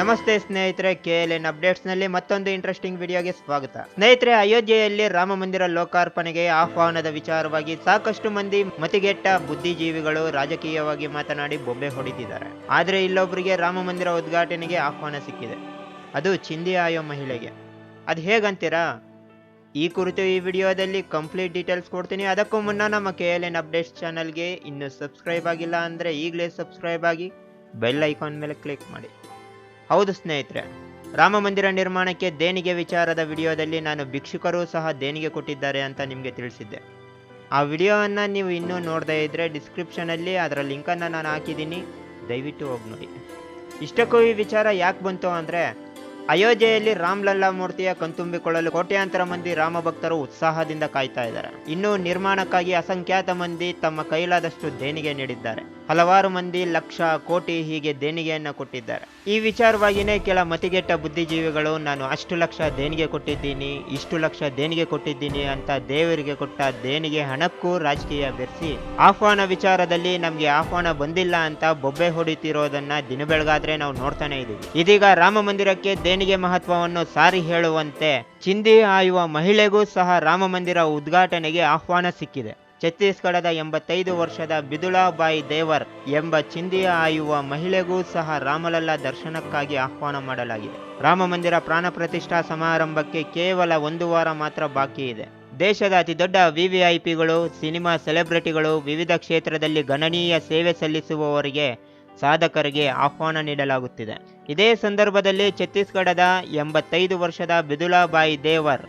ನಮಸ್ತೆ ಸ್ನೇಹಿತರೆ K L N ಅಪ್ಡೇಟ್ಸ್ನಲ್ಲಿ ಮತ್ತೊಂದು ಇಂಟ್ರೆಸ್ಟಿಂಗ್ ವಿಡಿಯೋಗೆ ಸ್ವಾಗತ. ಸ್ನೇಹಿತರೆ, ಅಯೋಧ್ಯೆಯಲ್ಲಿ ರಾಮ ಮಂದಿರ ಲೋಕಾರ್ಪಣೆಗೆ ಆಹ್ವಾನದ ವಿಚಾರವಾಗಿ ಸಾಕಷ್ಟು ಮಂದಿ ಮತಿಗೆಟ್ಟ ಬುದ್ಧಿಜೀವಿಗಳು ರಾಜಕೀಯವಾಗಿ ಮಾತನಾಡಿ ಬೊಬ್ಬೆ ಹೊಡಿತಿದ್ದಾರೆ. ಆದರೆ ಇಲ್ಲೊಬ್ಬರಿಗೆ ರಾಮ ಮಂದಿರ ಉದ್ಘಾಟನೆಗೆ ಆಹ್ವಾನ ಸಿಕ್ಕಿದೆ. ಅದು ಚಿಂದಿ ಆಯೋ ಮಹಿಳೆಗೆ. ಅದು ಹೇಗಂತೀರಾ? ಈ ಕುರಿತು ಈ ವಿಡಿಯೋದಲ್ಲಿ ಕಂಪ್ಲೀಟ್ ಡೀಟೇಲ್ಸ್ ಕೊಡ್ತೀನಿ. ಅದಕ್ಕೂ ಮುನ್ನ ನಮ್ಮ ಕೆ ಎಲ್ ಎನ್ ಅಪ್ಡೇಟ್ಸ್ ಚಾನಲ್ಗೆ ಇನ್ನು ಸಬ್ಸ್ಕ್ರೈಬ್ ಆಗಿಲ್ಲ ಅಂದರೆ ಈಗಲೇ ಸಬ್ಸ್ಕ್ರೈಬ್ ಆಗಿ ಬೆಲ್ ಐಕಾನ್ ಮೇಲೆ ಕ್ಲಿಕ್ ಮಾಡಿ. ಹೌದು ಸ್ನೇಹಿತರೆ, ರಾಮ ಮಂದಿರ ನಿರ್ಮಾಣಕ್ಕೆ ದೇಣಿಗೆ ವಿಚಾರದ ವಿಡಿಯೋದಲ್ಲಿ ನಾನು ಭಿಕ್ಷುಕರು ಸಹ ದೇಣಿಗೆ ಕೊಟ್ಟಿದ್ದಾರೆ ಅಂತ ನಿಮಗೆ ತಿಳಿಸಿದ್ದೆ. ಆ ವಿಡಿಯೋವನ್ನು ನೀವು ಇನ್ನೂ ನೋಡದೇ ಇದ್ದರೆ ಡಿಸ್ಕ್ರಿಪ್ಷನಲ್ಲಿ ಅದರ ಲಿಂಕನ್ನು ನಾನು ಹಾಕಿದ್ದೀನಿ. ದಯವಿಟ್ಟು ಹೋಗಿ ನೋಡಿ. ಇಷ್ಟಕ್ಕೂ ಈ ವಿಚಾರ ಯಾಕೆ ಬಂತು ಅಂದರೆ, ಅಯೋಧ್ಯೆಯಲ್ಲಿ ರಾಮ್ಲಲ್ಲಾ ಮೂರ್ತಿಯ ಕಣ್ತುಂಬಿಕೊಳ್ಳಲು ಕೋಟ್ಯಾಂತರ ಮಂದಿ ರಾಮ ಭಕ್ತರು ಉತ್ಸಾಹದಿಂದ ಕಾಯ್ತಾ ಇದ್ದಾರೆ. ಇನ್ನು ನಿರ್ಮಾಣಕ್ಕಾಗಿ ಅಸಂಖ್ಯಾತ ಮಂದಿ ತಮ್ಮ ಕೈಲಾದಷ್ಟು ದೇಣಿಗೆ ನೀಡಿದ್ದಾರೆ. ಹಲವಾರು ಮಂದಿ ಲಕ್ಷ ಕೋಟಿ ಹೀಗೆ ದೇಣಿಗೆಯನ್ನು ಕೊಟ್ಟಿದ್ದಾರೆ. ಈ ವಿಚಾರವಾಗಿಯೇ ಕೆಲ ಮತಿಗೆಟ್ಟ ಬುದ್ಧಿಜೀವಿಗಳು, ನಾನು ಅಷ್ಟು ಲಕ್ಷ ದೇಣಿಗೆ ಕೊಟ್ಟಿದ್ದೀನಿ, ಇಷ್ಟು ಲಕ್ಷ ದೇಣಿಗೆ ಕೊಟ್ಟಿದ್ದೀನಿ ಅಂತ ದೇವರಿಗೆ ಕೊಟ್ಟ ದೇಣಿಗೆ ಹಣಕ್ಕೂ ರಾಜಕೀಯ ಬೆರೆಸಿ, ಆಹ್ವಾನ ವಿಚಾರದಲ್ಲಿ ನಮಗೆ ಆಹ್ವಾನ ಬಂದಿಲ್ಲ ಅಂತ ಬೊಬ್ಬೆ ಹೊಡಿತಿರೋದನ್ನ ದಿನ ಬೆಳಗಾದ್ರೆ ನಾವು ನೋಡ್ತಾನೆ ಇದ್ದೀವಿ. ಇದೀಗ ರಾಮ ಮಂದಿರಕ್ಕೆ ದೇಣಿಗೆ ಮಹತ್ವವನ್ನು ಸಾರಿ ಹೇಳುವಂತೆ ಚಿಂದಿ ಆಯುವ ಮಹಿಳೆಗೂ ಸಹ ರಾಮ ಮಂದಿರ ಉದ್ಘಾಟನೆಗೆ ಆಹ್ವಾನ ಸಿಕ್ಕಿದೆ. ಛತ್ತೀಸ್ಗಢದ ಎಂಬತ್ತೈದು ವರ್ಷದ ಬಿದುಳಾಬಾಯಿ ದೇವರ್ ಎಂಬ ಚಿಂದಿಯ ಆಯುವ ಮಹಿಳೆಗೂ ಸಹ ರಾಮಲಲ್ಲಾ ದರ್ಶನಕ್ಕಾಗಿ ಆಹ್ವಾನ ಮಾಡಲಾಗಿದೆ. ರಾಮ ಮಂದಿರ ಪ್ರಾಣ ಪ್ರತಿಷ್ಠಾ ಸಮಾರಂಭಕ್ಕೆ ಕೇವಲ ಒಂದು ವಾರ ಮಾತ್ರ ಬಾಕಿ ಇದೆ. ದೇಶದ ಅತಿ ದೊಡ್ಡ ವಿವಿಐಪಿಗಳು, ಸಿನಿಮಾ ಸೆಲೆಬ್ರಿಟಿಗಳು, ವಿವಿಧ ಕ್ಷೇತ್ರದಲ್ಲಿ ಗಣನೀಯ ಸೇವೆ ಸಲ್ಲಿಸುವವರಿಗೆ ಸಾಧಕರಿಗೆ ಆಹ್ವಾನ ನೀಡಲಾಗುತ್ತಿದೆ. ಇದೇ ಸಂದರ್ಭದಲ್ಲಿ ಛತ್ತೀಸ್ಗಢದ ಎಂಬತ್ತೈದು ವರ್ಷದ ಬಿದುಲಾಬಾಯಿ ದೇವರ್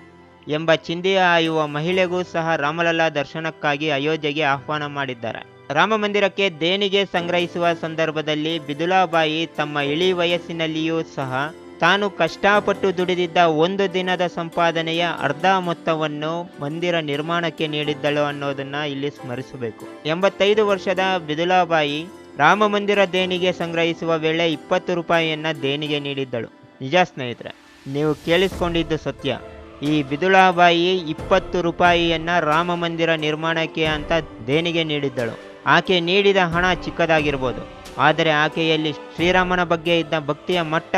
ಎಂಬ ಚಿಂದಿ ಆಯುವ ಮಹಿಳೆಗೂ ಸಹ ರಾಮಲಲ್ಲಾ ದರ್ಶನಕ್ಕಾಗಿ ಅಯೋಧ್ಯೆಗೆ ಆಹ್ವಾನ ಮಾಡಿದ್ದಾರೆ. ರಾಮ ಮಂದಿರಕ್ಕೆ ದೇಣಿಗೆ ಸಂಗ್ರಹಿಸುವ ಸಂದರ್ಭದಲ್ಲಿ ಬಿದುಲಾಬಾಯಿ ತಮ್ಮ ಇಳಿ ವಯಸ್ಸಿನಲ್ಲಿಯೂ ಸಹ ತಾನು ಕಷ್ಟಪಟ್ಟು ದುಡಿದಿದ್ದ ಒಂದು ದಿನದ ಸಂಪಾದನೆಯ ಅರ್ಧ ಮೊತ್ತವನ್ನು ಮಂದಿರ ನಿರ್ಮಾಣಕ್ಕೆ ನೀಡಿದ್ದಳು ಅನ್ನೋದನ್ನ ಇಲ್ಲಿ ಸ್ಮರಿಸಬೇಕು. ಎಂಬತ್ತೈದು ವರ್ಷದ ಬಿದುಲಾಬಾಯಿ ರಾಮ ಮಂದಿರ ದೇಣಿಗೆ ಸಂಗ್ರಹಿಸುವ ವೇಳೆ ಇಪ್ಪತ್ತು ರೂಪಾಯಿಯನ್ನು ದೇಣಿಗೆ ನೀಡಿದ್ದಳು. ನಿಜ ಸ್ನೇಹಿತರೆ, ನೀವು ಕೇಳಿಸ್ಕೊಂಡಿದ್ದು ಸತ್ಯ. ಈ ಬಿದುಳಾಬಾಯಿ ಇಪ್ಪತ್ತು ರೂಪಾಯಿಯನ್ನು ರಾಮ ಮಂದಿರ ನಿರ್ಮಾಣಕ್ಕೆ ಅಂತ ದೇಣಿಗೆ ನೀಡಿದ್ದಳು. ಆಕೆ ನೀಡಿದ ಹಣ ಚಿಕ್ಕದಾಗಿರ್ಬೋದು. ಆದರೆ ಆಕೆಯಲ್ಲಿ ಶ್ರೀರಾಮನ ಬಗ್ಗೆ ಇದ್ದ ಭಕ್ತಿಯ ಮಟ್ಟ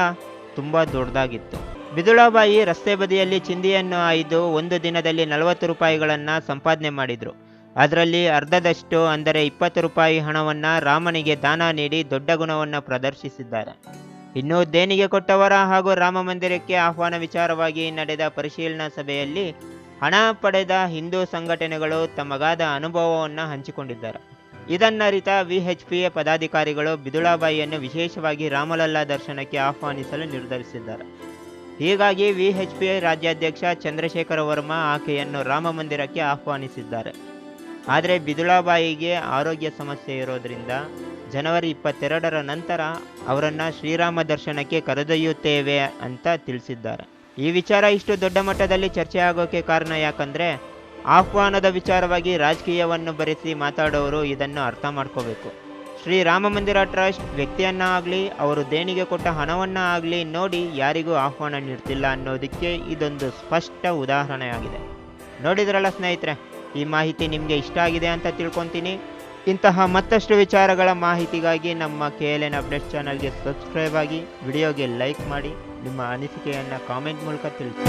ತುಂಬ ದೊಡ್ಡದಾಗಿತ್ತು. ಬಿದುಳಾಬಾಯಿ ರಸ್ತೆ ಬದಿಯಲ್ಲಿ ಚಿಂದಿಯನ್ನು ಆಯ್ದು ಒಂದು ದಿನದಲ್ಲಿ ನಲವತ್ತು ರೂಪಾಯಿಗಳನ್ನು ಸಂಪಾದನೆ ಮಾಡಿದ್ರು. ಅದರಲ್ಲಿ ಅರ್ಧದಷ್ಟು ಅಂದರೆ ಇಪ್ಪತ್ತು ರೂಪಾಯಿ ಹಣವನ್ನು ರಾಮನಿಗೆ ದಾನ ನೀಡಿ ದೊಡ್ಡ ಗುಣವನ್ನು ಪ್ರದರ್ಶಿಸಿದ್ದಾರೆ. ಇನ್ನು ದೇಣಿಗೆ ಕೊಟ್ಟವರ ಹಾಗೂ ರಾಮ ಮಂದಿರಕ್ಕೆ ಆಹ್ವಾನ ವಿಚಾರವಾಗಿ ನಡೆದ ಪರಿಶೀಲನಾ ಸಭೆಯಲ್ಲಿ ಹಣ ಪಡೆದ ಹಿಂದೂ ಸಂಘಟನೆಗಳು ತಮಗಾದ ಅನುಭವವನ್ನು ಹಂಚಿಕೊಂಡಿದ್ದಾರೆ. ಇದನ್ನರಿತ ವಿಎಚ್ಪಿಎ ಪದಾಧಿಕಾರಿಗಳು ಬಿದುಳಾಬಾಯಿಯನ್ನು ವಿಶೇಷವಾಗಿ ರಾಮಲಲ್ಲಾ ದರ್ಶನಕ್ಕೆ ಆಹ್ವಾನಿಸಲು ನಿರ್ಧರಿಸಿದ್ದಾರೆ. ಹೀಗಾಗಿ ವಿಎಚ್ಪಿಐ ರಾಜ್ಯಾಧ್ಯಕ್ಷ ಚಂದ್ರಶೇಖರ ವರ್ಮಾ ಆಕೆಯನ್ನು ರಾಮ ಮಂದಿರಕ್ಕೆ ಆಹ್ವಾನಿಸಿದ್ದಾರೆ. ಆದರೆ ಬಿದುಳಾಬಾಯಿಗೆ ಆರೋಗ್ಯ ಸಮಸ್ಯೆ ಇರೋದ್ರಿಂದ ಜನವರಿ ಇಪ್ಪತ್ತೆರಡರ ನಂತರ ಅವರನ್ನು ಶ್ರೀರಾಮ ದರ್ಶನಕ್ಕೆ ಕರೆದೊಯ್ಯುತ್ತೇವೆ ಅಂತ ತಿಳಿಸಿದ್ದಾರೆ. ಈ ವಿಚಾರ ಇಷ್ಟು ದೊಡ್ಡ ಮಟ್ಟದಲ್ಲಿ ಚರ್ಚೆ ಆಗೋಕ್ಕೆ ಕಾರಣ ಯಾಕಂದರೆ ಆಹ್ವಾನದ ವಿಚಾರವಾಗಿ ರಾಜಕೀಯವನ್ನು ಬರೆಸಿ ಮಾತಾಡೋರು ಇದನ್ನು ಅರ್ಥ ಮಾಡ್ಕೋಬೇಕು. ಶ್ರೀರಾಮ ಮಂದಿರ ಟ್ರಸ್ಟ್ ವ್ಯಕ್ತಿಯನ್ನ ಆಗಲಿ, ಅವರು ದೇಣಿಗೆ ಕೊಟ್ಟ ಹಣವನ್ನ ಆಗಲಿ ನೋಡಿ ಯಾರಿಗೂ ಆಹ್ವಾನ ನೀಡ್ತಿಲ್ಲ ಅನ್ನೋದಕ್ಕೆ ಇದೊಂದು ಸ್ಪಷ್ಟ ಉದಾಹರಣೆಯಾಗಿದೆ. ನೋಡಿದ್ರಲ್ಲ ಸ್ನೇಹಿತರೆ, ಈ ಮಾಹಿತಿ ನಿಮಗೆ ಇಷ್ಟ ಆಗಿದೆ ಅಂತ ತಿಳ್ಕೊತೀನಿ. ಇಂತಹ ಮತ್ತಷ್ಟು ವಿಚಾರಗಳ ಮಾಹಿತಿಗಾಗಿ ನಮ್ಮ ಕೆ ಎಲ್ ಎನ್ ಅಪ್ಡೇಟ್ ಚಾನಲ್ಗೆ ಸಬ್ಸ್ಕ್ರೈಬ್ ಆಗಿ ವಿಡಿಯೋಗೆ ಲೈಕ್ ಮಾಡಿ ನಿಮ್ಮ ಅನಿಸಿಕೆಯನ್ನು ಕಾಮೆಂಟ್ ಮೂಲಕ ತಿಳಿಸಿ.